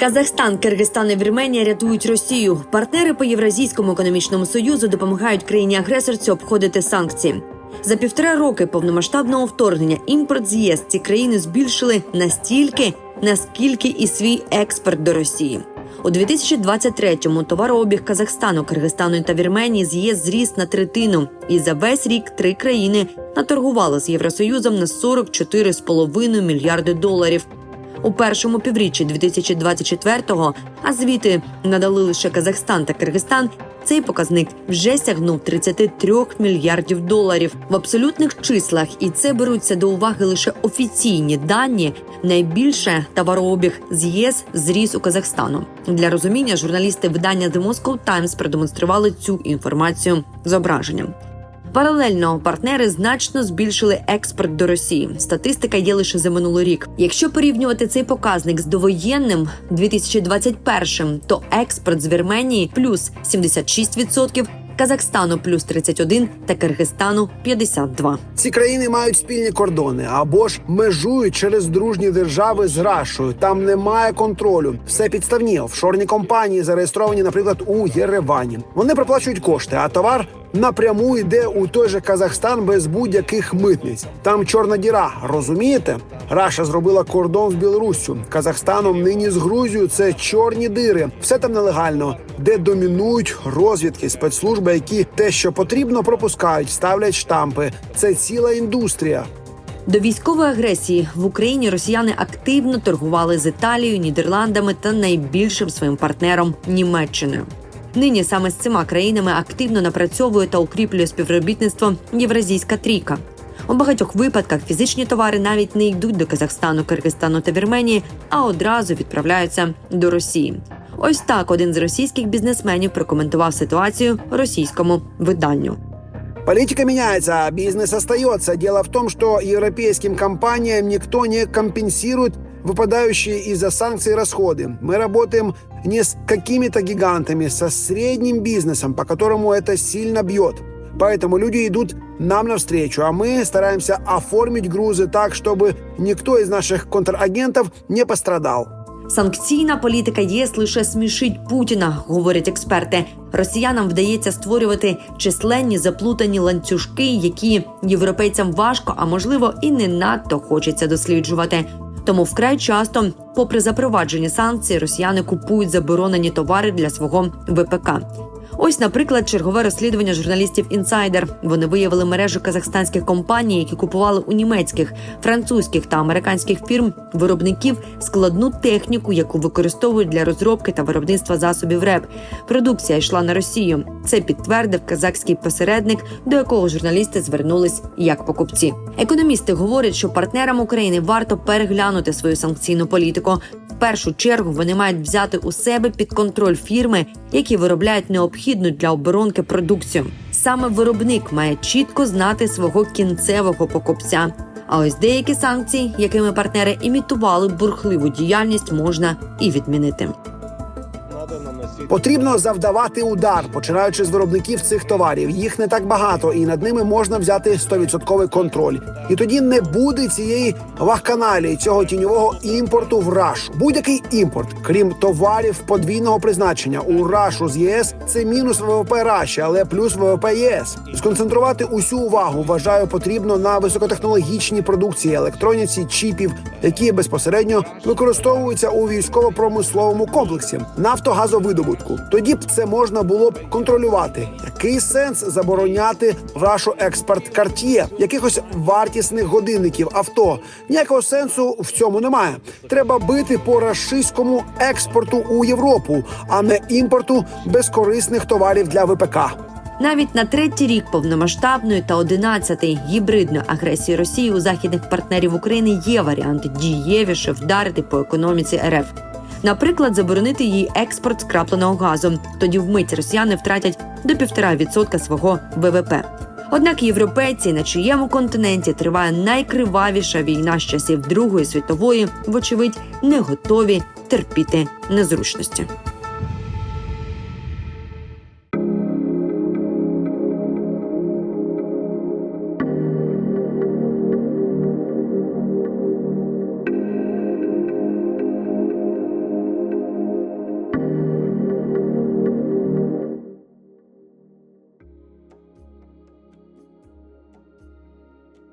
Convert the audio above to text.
Казахстан, Киргизстан і Вірменія рятують Росію. Партнери по Євразійському економічному союзу допомагають країні агресорці обходити санкції. За півтора роки повномасштабного вторгнення імпорт з ЄС ці країни збільшили настільки, наскільки і свій експорт до Росії. У 2023-му товарообіг Казахстану, Киргизстану та Вірменії з ЄС зріс на третину, і за весь рік три країни наторгували з Євросоюзом на 44,5 мільярди доларів. У першому півріччі 2024-го, а звіти надали лише Казахстан та Киргизстан. Цей показник вже сягнув 33 мільярдів доларів в абсолютних числах, і це беруться до уваги лише офіційні дані. Найбільше товарообіг з ЄС зріс у Казахстану. Для розуміння журналісти видання The Moscow Times продемонстрували цю інформацію зображенням. Паралельно партнери значно збільшили експорт до Росії. Статистика є лише за минулий рік. Якщо порівнювати цей показник з довоєнним 2021, то експорт з Вірменії плюс 76%, Казахстану плюс 31% та Киргизстану 52%. Ці країни мають спільні кордони або ж межують через дружні держави з Рашою. Там немає контролю. Все підставні офшорні компанії зареєстровані, наприклад, у Єревані. Вони проплачують кошти, а товар напряму йде у той же Казахстан без будь-яких митниць. Там чорна діра. Розумієте? Раша зробила кордон з Білоруссю. Казахстаном нині з Грузією це чорні дири. Все там нелегально, де домінують розвідки, спецслужби, які те, що потрібно, пропускають, ставлять штампи. Це ціла індустрія. До військової агресії в Україні росіяни активно торгували з Італією, Нідерландами та найбільшим своїм партнером Німеччиною. Нині саме з цими країнами активно напрацьовує та укріплює співробітництво Євразійська трійка. У багатьох випадках фізичні товари навіть не йдуть до Казахстану, Киргизстану та Вірменії, а одразу відправляються до Росії. Ось так один з російських бізнесменів прокоментував ситуацію російському виданню. Политика меняется, а бизнес остается. Дело в том, что европейским компаниям никто не компенсирует выпадающие из-за санкций расходы. Мы работаем не с какими-то гигантами, со средним бизнесом, по которому это сильно бьет. Поэтому люди идут нам навстречу, а мы стараемся оформить грузы так, чтобы никто из наших контрагентов не пострадал. Санкційна політика ЄС лише смішить Путіна, говорять експерти. Росіянам вдається створювати численні заплутані ланцюжки, які європейцям важко, а можливо і не надто хочеться досліджувати. Тому вкрай часто, попри запроваджені санкції, росіяни купують заборонені товари для свого ВПК. Ось, наприклад, чергове розслідування журналістів інсайдер. Вони виявили мережу казахстанських компаній, які купували у німецьких, французьких та американських фірм виробників складну техніку, яку використовують для розробки та виробництва засобів РЕП. Продукція йшла на Росію. Це підтвердив казахський посередник, до якого журналісти звернулись як покупці. Економісти говорять, що партнерам України варто переглянути свою санкційну політику. Першу чергу вони мають взяти у себе під контроль фірми, які виробляють необхідну для оборонки продукцію. Саме виробник має чітко знати свого кінцевого покупця. А ось деякі санкції, якими партнери імітували бурхливу діяльність, можна і відмінити. Потрібно завдавати удар, починаючи з виробників цих товарів. Їх не так багато, і над ними можна взяти 100% контроль. І тоді не буде цієї вахканалії, цього тіньового імпорту в рашу. Будь-який імпорт, крім товарів подвійного призначення у рашу з ЄС, це мінус ВВП Раші, але плюс ВВП ЄС. Сконцентрувати усю увагу вважаю потрібно на високотехнологічній продукції, електроніці, чіпів, які безпосередньо використовуються у військово-промисловому комплексі нафтогазовидобутку. Тоді б це можна було б контролювати. Який сенс забороняти в рашу експорт карт'є, якихось вартісних годинників авто? Ніякого сенсу в цьому немає. Треба бити по рашистському експорту у Європу, а не імпорту безкорисних товарів для ВПК. Навіть на третій рік повномасштабної та одинадцятий гібридної агресії Росії у західних партнерів України є варіанти дієвіше вдарити по економіці РФ. Наприклад, заборонити її експорт скрапленого газу. Тоді вмить росіяни втратять до 1,5% свого ВВП. Однак європейці, на чиєму континенті триває найкривавіша війна з часів Другої світової, вочевидь, не готові терпіти незручності.